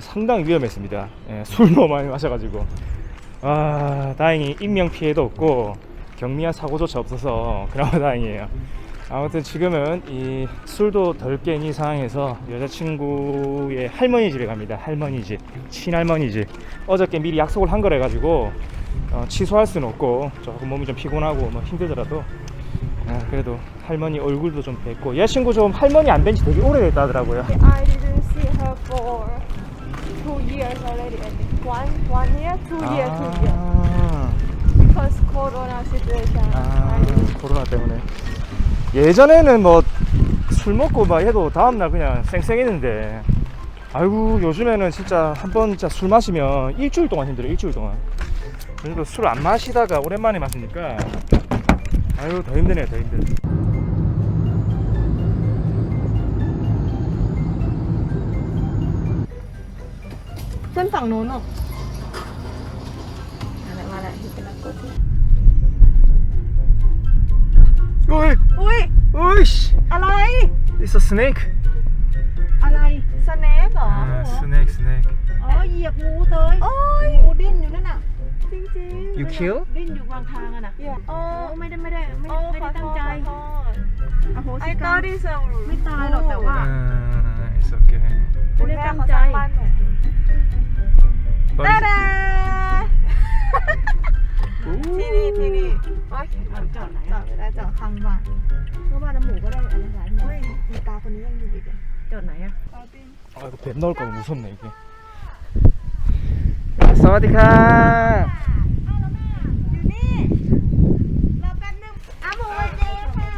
상당히 위험했습니다. 예, 술 너무 많이 마셔가지고. 아, 다행히 인명 피해도 없고 경미한 사고조차 없어서 그나마 다행이에요. 아무튼 지금은 이 술도 덜 깬 이 상황에서 여자친구의 할머니 집에 갑니다. 할머니 집, 친할머니 집. 어저께 미리 약속을 한 거래 가지고 어, 취소할 수는 없고 조금 몸이 좀 피곤하고 뭐 힘들더라도 아, 그래도 할머니 얼굴도 좀 뵙고 여자친구 좀 할머니 안 뵌 지 되게 오래됐다 하더라고요. I didn't see her for two years already. I think one one year, two year, two year. 아, Because Corona situation. 아, 코로나 때문에. 예전에는 뭐 술 먹고 막 해도 다음날 그냥 쌩쌩했는데 아이고 요즘에는 진짜 한 번 진짜 술 마시면 일주일 동안 힘들어 일주일 동안 그래도 술 안 마시다가 오랜만에 마시니까 아유 더 힘드네요 더 힘들어 เส้นฝั่งโน้นหรอกอะไรมาแล้วที่เป็นนักกดที่อุ้ยอุ้ยอุ้ยอะไร it's a snake อะไรสแนกเหรอสแลกสแลกอ๋อเหยียบงูเตยโอ้ยงูดิ้นอยู่นั่นน่ะจริงๆ you kill ดิ้นอยู่กลางทางอะนะโอ้ไม่ได้ไม่ได้ไม่ได้ไม่ได้ตั้งใจไอ้โหไอ้ก็ดิสไม่ตายหรอกแต่ว่า it's okay ไม่ได้ตั้งใจ ตา it's- ดาที่นี่ที่นี่โอเค จอดไหน จอดไม่ได้จอดข้างบ้าน เข้าบ้านน้ำหมูก็ได้อะไรหลายหมู เฮ้ยมีตาคนนี้ยังอยู่อีกอ่ะ จอดไหนอะ 아 이거 뱀 나올까 봐 무섭네 이게 사와디카 อ้าวหมูเจ๊ค่ะ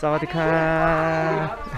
사와디카 มาด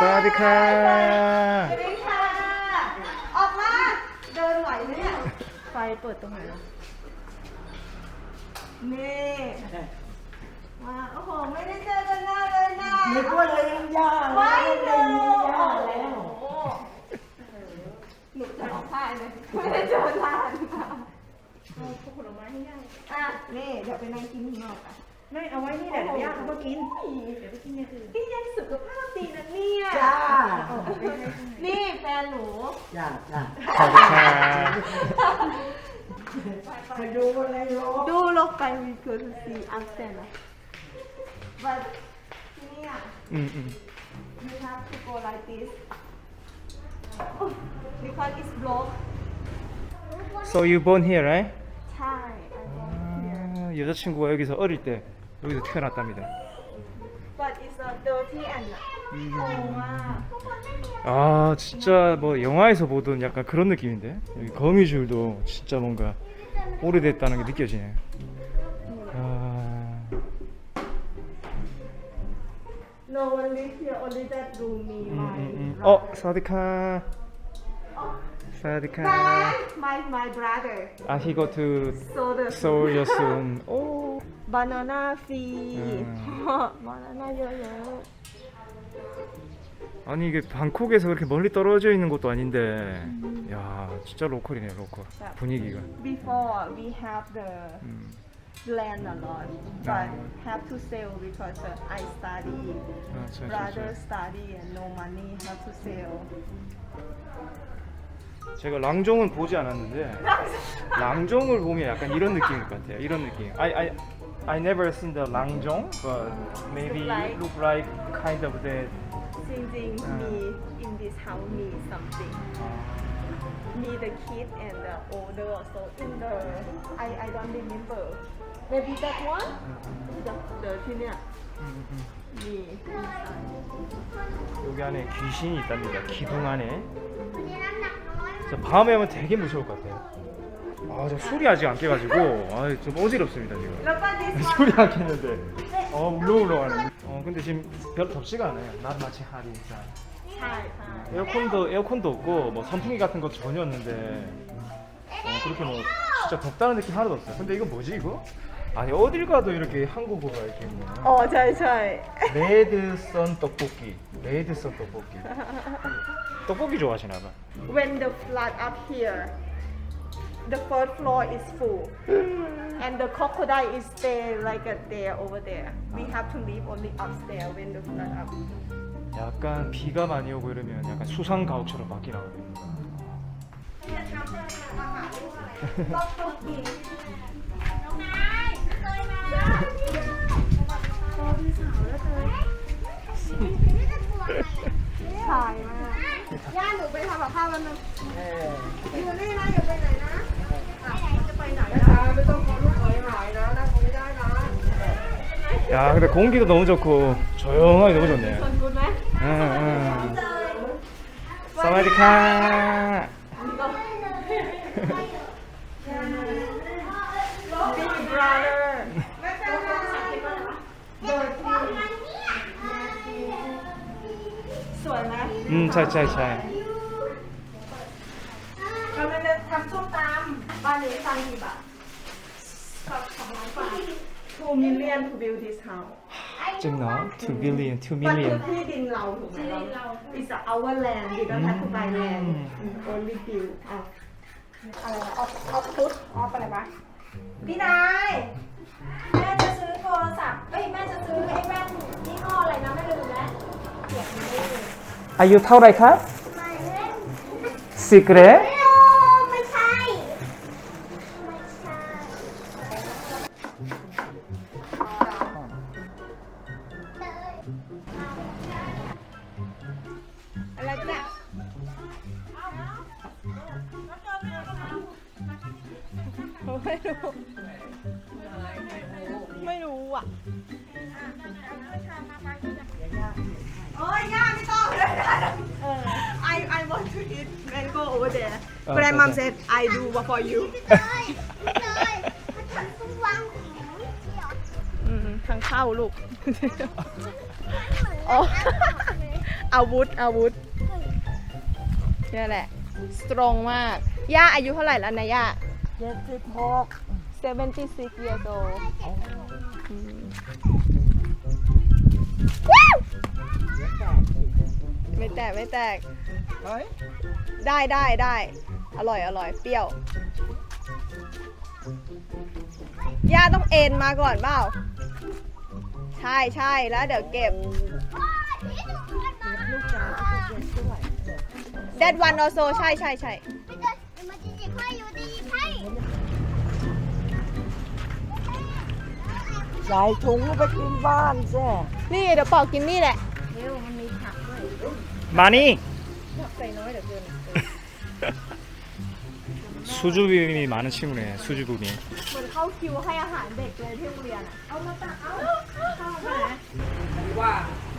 สวัสดีค่ะ สวัสดีค่ะ ออกมา เดินไหวไหมเนี่ย ไฟเปิดตรงไหนนี่มา โอ้โห ไม่ได้เจอกันนานเลยนะมีกว่าเลยยังยากไว้หนึ่งโอ้โหนูจะร้องไห้เลยไม่ได้เจอนานค่ะเอาพวกผลไม้ให้ย่าอะ นี่เดี๋ยวไปนั่งกินข้างนอกอะไม่เอาไว้นี่แหละเดี๋ยวย่าเขาก็กิน เดี๋ยวไปกินอย่างอื่นกินยังสุขภาพ จ้าจ้า 사와디카 ไปดูอะไรโย ดูลงไป we go to see upstairs นะ but ที่เนี่ย 음, 음. you have to go like this Oh, because it's blocked So you born here right? ใช่ I want here 아, 여자친구가 여기서 어릴 때 여기서 태어났답니다 but it's a dirty and โอ้มาก 아 진짜 뭐 영화에서 보던 약간 그런 느낌인데? 여기 거미줄도 진짜 뭔가 오래됐다는 게 느껴지네. 아... 음, 음, 음. 어 사디카. 사디카. 아 he got to Seoul soon 바나나 피 바나나 요요 아니 이게 방콕에서 그렇게 멀리 떨어져 있는 것도 아닌데 야 진짜 로컬이네 로컬 분위기가ๆ before we have the 음. land a lot but have to sell because uh, I study 아, 저, 저, brother study and no money have to sell 저. 제가 랑종은 보지 않았는데 랑종을 보면 약간 이런 느낌일 것 같아요 이런 느낌 I, I, I never seen the 랑종 but maybe Like- look like kind of that changing me in this house me something. Me the kid and the older also in the I I don't remember. Maybe that one? The the senior. Me. 여기 안에 귀신이 있답니다. 기둥 안에. 그래서 밤에 하면 되게 무서울 것 같아요. 아, 저 술이 아직 안 깨가지고, 아, 좀 어지럽습니다, 지금. Look at this one. 술이 안 깼는데. 어 울렁울렁하네. 어 근데 지금 별로 덥지가 않아요. 난 마치 하리자. 잘, 에어컨도 에어컨도 없고 뭐 선풍기 같은 거 전혀 없는데 어, 그렇게 뭐 진짜 덥다는 느낌 하나도 없어요. 근데 이거 뭐지 이거? 아니 어딜 가도 이렇게 한국어가 이렇게 있네. 어, 잘, 잘. 레드썬 떡볶이. 레드썬 떡볶이. 떡볶이 좋아하시나 봐. When the flood up here, the first floor is full. and the crocodile is there, like uh, there over there. We have to leave only upstairs when the flood up. 약간 비가 많이 오고 이러면 약간 수상 가옥처럼 밖에 나가면. 야 근데 공기도 너무 좋고 조용하게 너무 좋네요. 응, 응. 사와디카. big brother สวยไหม 음, 차차차. เราจะทำส้มตำบ้านนี้ตังค์กี่บาทสองสองล้านบาท two million to build this house จริงเนาะ two billion two มัน million อที่ดินเราถูกไหมเรา is our land we don't have to buy land we only build อะอะไรนะออฟออฟฟุตออฟอะไรวะพี่นายแม่จะซื้อโทรศัพท์เอ้ยแม่จะซื้อไอ้แว่นยี่ห้ออะไรนะแม่ลืมแล้วเสียบมือายุเท่าไรครับ secret อะไรจ้ะไม่รู้ ไม่รู้อะโอ้ยย่าไม่ต้องเลย I I want to eat mango over there Oh, Grandma okay. said I do for you เลยเลยฉันต้องวางของเกี่ยวอืมทางเข้าลูกอ๋ออาวุธอาวุธ นี่แหละ สตรองมาก ย่าอายุเท่าไหร่แล้วนะย่าเจ็ดสิบหก76 years old อืมไม่แตกไม่แตก เฮ้ยได้ได้ได้ อร่อยอร่อยเปรี้ยว ย่าต้องเอ็นมาก่อนเปล่า ใช่ใช่แล้วเดี๋ยวเก็บ that one also ใช่ใช่ใช่ ไม่ได้มันจะหยิบให้อยู่ดีให้ ใส่ถุงไปกินบ้านแซ่ นี่เดี๋ยวปอกกินนี่แหละ 많이. ใส่น้อยเดี๋ยวเกิน 수주빔이 많은 친구네. 수주빔이. เหมือนเข้าคิวให้อาหารเด็กเลยที่โรงเรียนอ่ะ เอามาตักเอาเข้ามาว่า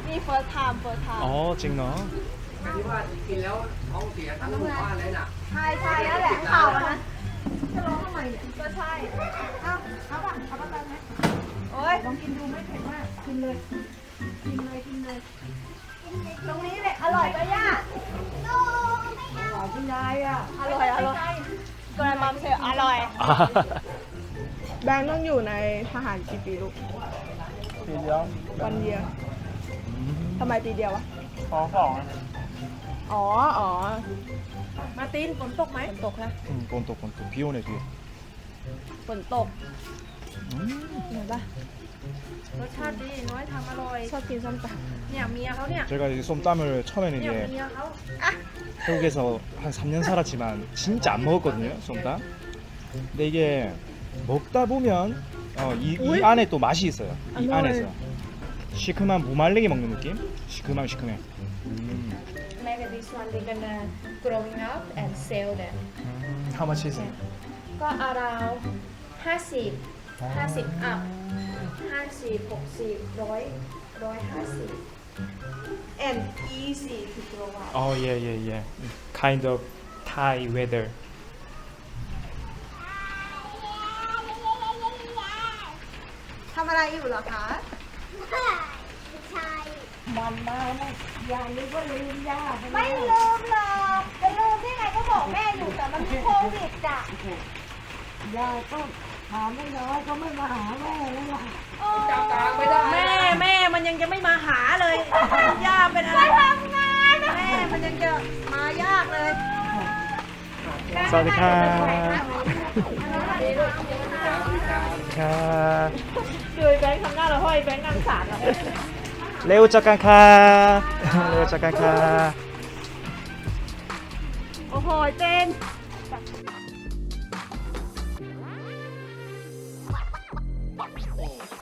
นี่ first time first time 어, 찡나. แต่ที่ว่ากินแล้วท้องเสียทั้งหมู่บ้านเลยน่ะ ใช่ใช่แล้วแหละข่าวนะจะร้องทำไมเนี่ยก็ใช่เอาเอาป่ะเอาป่ะเไหมโอ้ยลองกินดูไม่เผ็ดมากกินเลย กินเลยกินเลย ตรงนี้แหละอร่อยก็ยากอร่อยที่ยายอ่อร่อยอร่อยกระมังเสียอร่อย แบงต้องอยู่ในทหารกี่ปีลูกปีเดียววันเดียวทำไมปีเดียววะ พอสอง อ อ๋อ มาตินฝนตกไหมฝนตกนะ 음, 본토 본토. 비 오네 비. ฝนตก 음. เห็นปะ รสชาติดีน้อยทำอร่อย ชอบกินส้มต เนี่ยเมียเขาเนี่ย 제가 이 쏨땀을 처음에는 เนี่ย 이제 เมียเขา 태국에서 한 3년 살았지만 진짜 안 먹었거든요 쏨땀 근데 이게 먹다 보면 어, 이, 이 안에 또 맛이 있어요 이 안 안에서 먹어요. 시큼한 무말랭이 먹는 느낌? 시큼하게 시큼해 음. Maybe this one they gonna growing up and sell them How much is it? ก็ around ห้าสิบห้าสิบ up ห้าสิบหกสิบร้อยร้อยห้าสิบำ and easy to grow up Oh yeah yeah yeah kind of Thai weather ทำอะไรอ ยู่เหรอคะ 음. มันมานะอย่านึกว่าลืมย่าใช่ไหมไม่ลืมหรอกจะลืมได้ไงก็บอกแม่อยู่แต่มันมีโควิดจ้ะย่าก็ถามไม่น้อยก็ไม่มาหาแม่แล้วล่ะแม่แม่มันยังจะไม่มาหาเลยย่าเป็นอะไรทำงานนะแม่มันยังจะมายากเลยสวัสดีครับครับดูแบงค์ทำหน้าเราห้อยแบงค์นั่งสารอะ เร็วจักกันค่ะเร็วจักกันค่ะ โอ้โหเจน